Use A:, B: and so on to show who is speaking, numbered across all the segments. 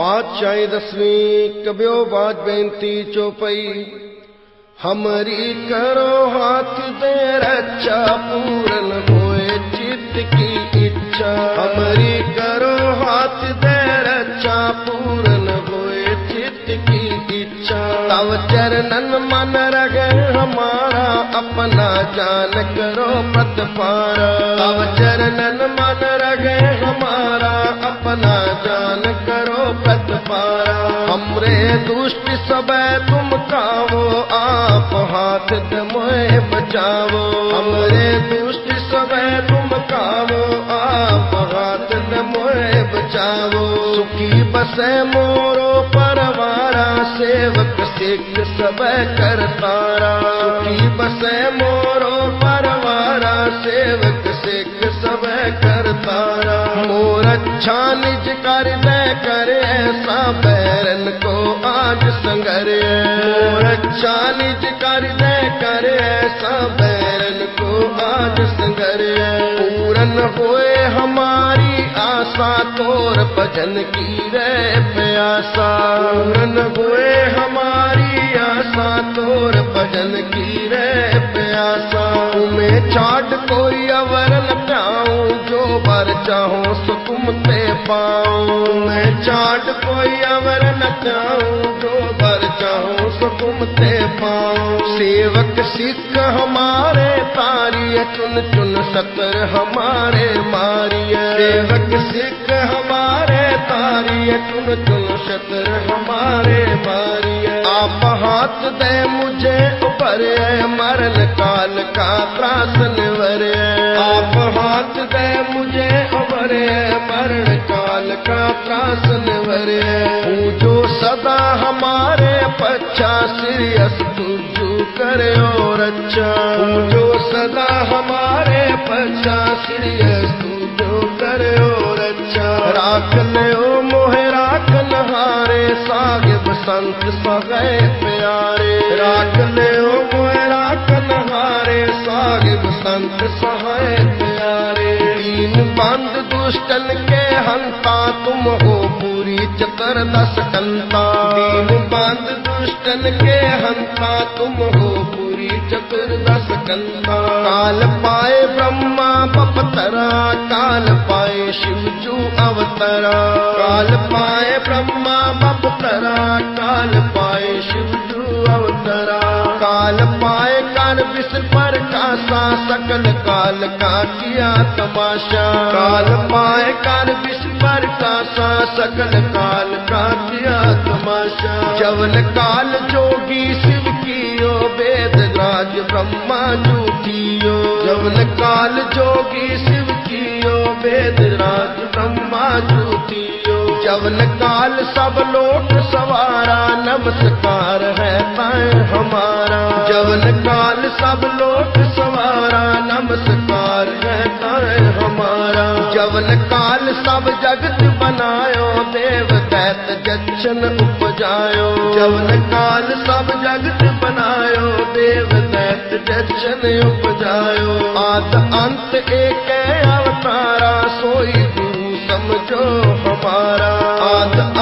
A: پانچائیں دسویں کبیو بات بینتی چوپئی ہمری کرو ہاتھ دے رچا پورن ہوئے چت کی اچھا ہمری کرو ہاتھ دے رچا پورن ہوئے چت کی اچھا تب چرنن من رگ ہمارا اپنا جان کرو پت پارا تب چرنن من رگ ہمارا میں دشٹ سب تم کا آپ ہاتھ میں بچاو ہمارے دشٹ سب تم کا آپ ہاتھ میں بچاو سکی بس مورو پروارا، سیوک سیک سب کر تارا سکی بس مورو پروارا، سیوک سیک سب کر تارا مور اچھا نج کر دے کر ایسا بیرن کو آج سنگر مور اچھا نج کر دے کر ایسا بیرن کو آج سنگر پورن ہوئے ہماری آسا تور بجن کی رے پیاسا پورن ہوئے ہماری آسا تور بجن کی رے پیاسا میں چاٹ کوئی اورن چاہوں سکم تے پاؤں میں چاٹ کوئی امر نہ چاہوں جو در چاہوں سکم تے پاؤں سیوک سکھ ہمارے تاری چن چن سطر ہمارے ماری سیوک سکھ ہمارے تاری چن چن سطر ہمارے ماری آپ ہاتھ دے مجھے اوپر ہے مرل کال کا تراسن ساتھ دے مجھے عمرے مرن کال کا تراسن ورے جو صدا ہمارے پچھا سیریس تجھو کرے اور اچھا جو صدا ہمارے پچھا سیریس تجھو کرے اور اچھا راک لے او موہ راکھ ہارے صاحب سنت سغے پیارے راک لے او موہ راکھ ہارے صاحب سنت سہائے بند دشکن کے ہنتا، تم ہو پوری چکر دس کنتا۔ بند دشکل کے ہنتا، تم ہو پوری چکر دس کنتا۔ کال پائے برہما بپترا کال پائے شیوجو اوترا۔ کال پائے برہما بپترا کال پائے شیوجو اوترا۔ کال پائے تار بس پر کاسا سکل کال کا کیا تماشا کال پائے کار بس پر کا سا سکل کال کا کیا تماشا چول کال جوگی شیو کیو بید راج برہما جھوٹیو جول کال جوگی شیو کیو بید راج برہما جھوٹیو جون کال سب لوٹ سوارا نمسکار ہے پائے ہمارا جون کال سب لوٹ سوارا نمسکار ہے پائے ہمارا جون کال سب جگت بنایا دیو دیت جچن اپجاؤ جون کال سب جگت بنایا دیو دیت جچن اپجاؤ آد انت ایک اوتارا سوئی سمجھو ہمارا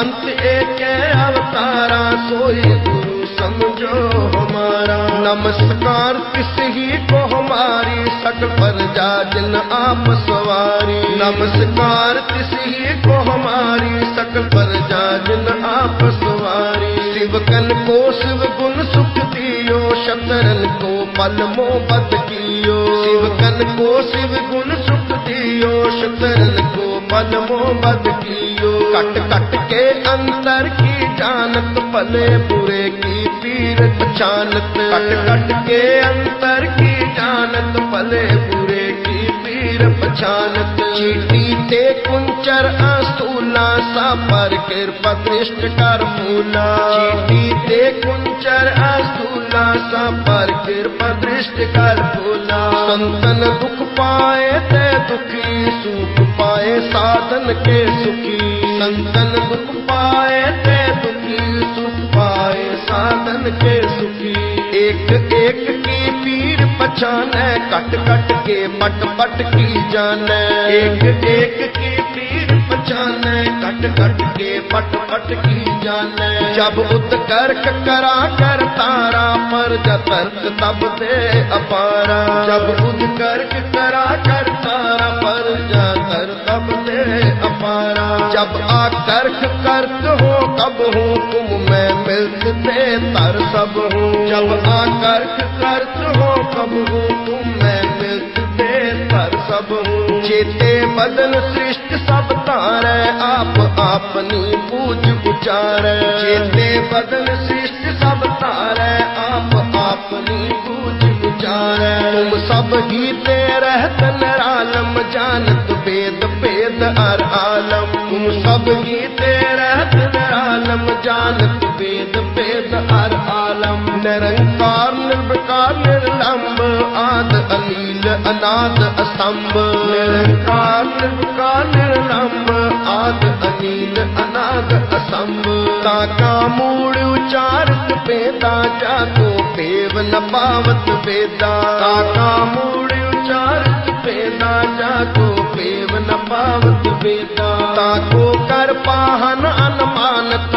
A: انت ایک اوتارا سوئی گرو سمجھو ہمارا نمسکار کس ہی کو ہماری سٹ پر جا جن آپ سواری نمسکار کس ہی کو ہماری سٹ پر جا جن آپ سواری شیوکن کو شیو گن سکھ دیو شترن کو پل مو بد کیو شیوکن کو شیو گن سکھ دیو شترن کو من محمد کیو کٹ کٹ کے اندر کی جانت پلے برے کی پیر پچانت کٹ کٹ کے اندر کی جانت پلے برے کی پیر پچانت چیٹی تے کنچر آستولا سا پر کرپا کرشت کر مولا چیٹی تے کنچر آستولا سا پر کرپا کرشت کر بھولا سنتن دکھ پائے تے دکھی سو سادن کے سکھی۔ سنتن دکھ پائے تے دکھی سکھ پائے سادن کے سکی ایک ایک کی پیر پچھان کٹ کٹ کے مٹ پٹ کی جانے۔ ایک ایک کی پیر پچھان کٹ کٹ کے مٹ پٹ کی جانے۔ جب ات کرک کرا کر تارا مر پر ترک تب دے اپارا جب ات کرک کرا کر تارا مر جا جتر تب دے اپارا جب آ کرک کرک ہو تب ہوں تم میں ملک دے تر سب ہوں جب آ کرک کرت ہو کب ہوں تم میں پر سب چیتے بدن سرشت سب تارے آپ اپنی پوج بچار چیتے بدن سرشت سب تارے آپ اپنی پوج بچار تم سب ہی تیرہ تن جانت بید بید ار عالم تم سب ہی تیرہ تن جانت بید بید ار عالم نر پال کال رم آد ال انا اسمب۔ رنگ پال کال رم آد اناد اسمب۔ تاکا موڑی چارت پیدا جادو پیو نباوت پیدا۔ تاکہ موڑو چارت پیدا جادو پیون نباوت پیدا۔ تاکو کر پاہن ان پانت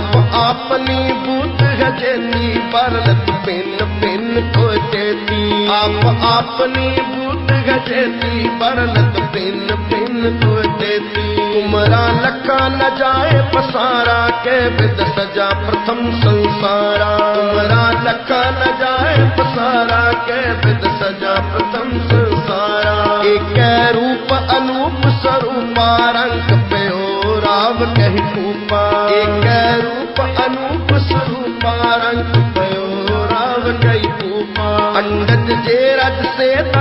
A: اپنی بت گجینی پر لن پتی آپ اپنی بت گجینی پر لن پتی کمرہ لکا ن جائے پسارا کے پت سجا پرتمسارا لکا ن جائے پسارا کے پت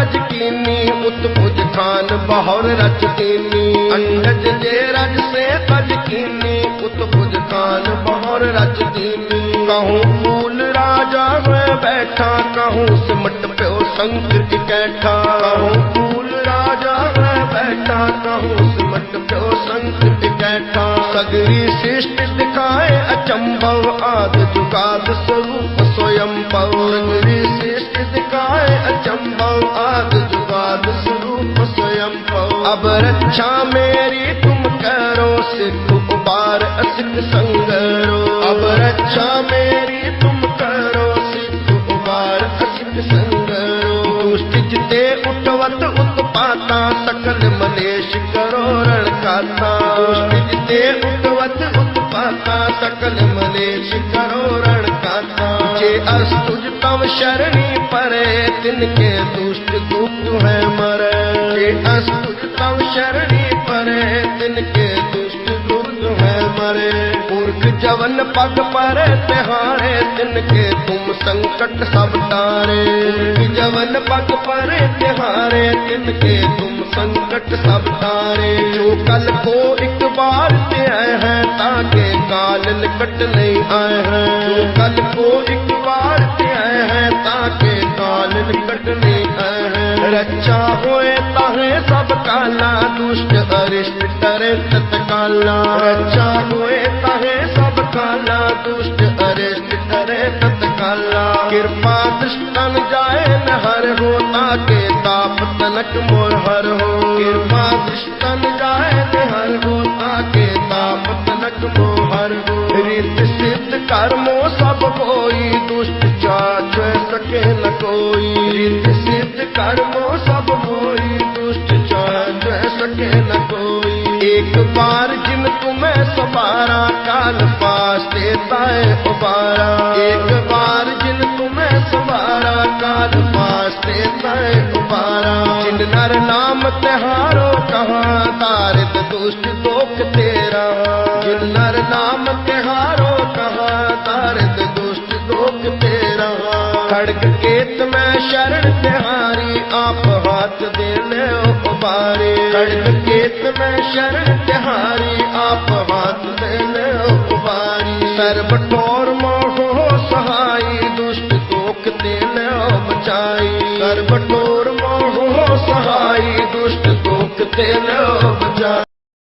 A: رجکینی اتبج خان بہور رجکینی انڈج جے رج سے قجکینی اتبج خان بہور رجکینی کہوں مول راجا میں بیٹھا کہوں سمٹ پیو شنکر کی کیٹھا کہوں مول راجا میں بیٹھا کہوں سمٹ پیو شنکر کی کیٹھا سگری شکائے اچمب آداد سوروپ سوئم پو سگری شرٹ دکھائے اچمب آداد سوروپ سوئم پو اب رچا میری تم کرو سبار اصل سنگ رو اب رچا میری تم کرو صرف اخبار اصل سنگروتے اٹھوت ات پاتا سکل ملش کرو رن کا سکل ملے شکر شرنی پڑے دن کے دش دے مرے استھتا شرنی پڑے دن کے دش درد ہے مرے پور جبل پگ پر تیوہارے دن کے تم سنک سب تارے جبل پگ پر تیارے دن کے تم سنک سب تارے کل کو ایک بار سے آئے ہیں تاکہ کال کٹ نہیں آئے ہیں کل کو ایک بار سے آئے ہیں تاکہ کال کٹ نہیں آئے ہیں رچا ہوئے تاہے سب کالا دشت ارشٹ کرے ست کالا رچا ہوئے کالا دشٹ کرے تتکالا کرپا دشن جائے ہر ہوتا کے تاپ تنک مور ہر ہو ہر ہوتا کے تاپ تنک مور ہو ریت سدھ کرمو سب کوئی دشٹ چاچ سکے نہ کوئی ریت سدھ کرمو سب کوئی دشٹ چاچ سکے نہ کو ایک بار جن کو میں سپارا کال پاس دیتا ہے ابارا ایک بار جن کو میں سپارا کال پاس دیتا ہے ابارا جن نر نام تہارو کہاں تارت دوست دوک تیرا۔ جن نر نام تہارو کہاں تارت دوست دوک تیرا۔ کھڑک کیت میں شرن تہاری آپ پارے کڑک کیت میں شرن تہاری، آپ بات دین اخباری۔ سر بٹور موہو سہائی، دشت توک دین بچائی۔ سر بٹور موہو سہائی، دشت توک دین بچائی۔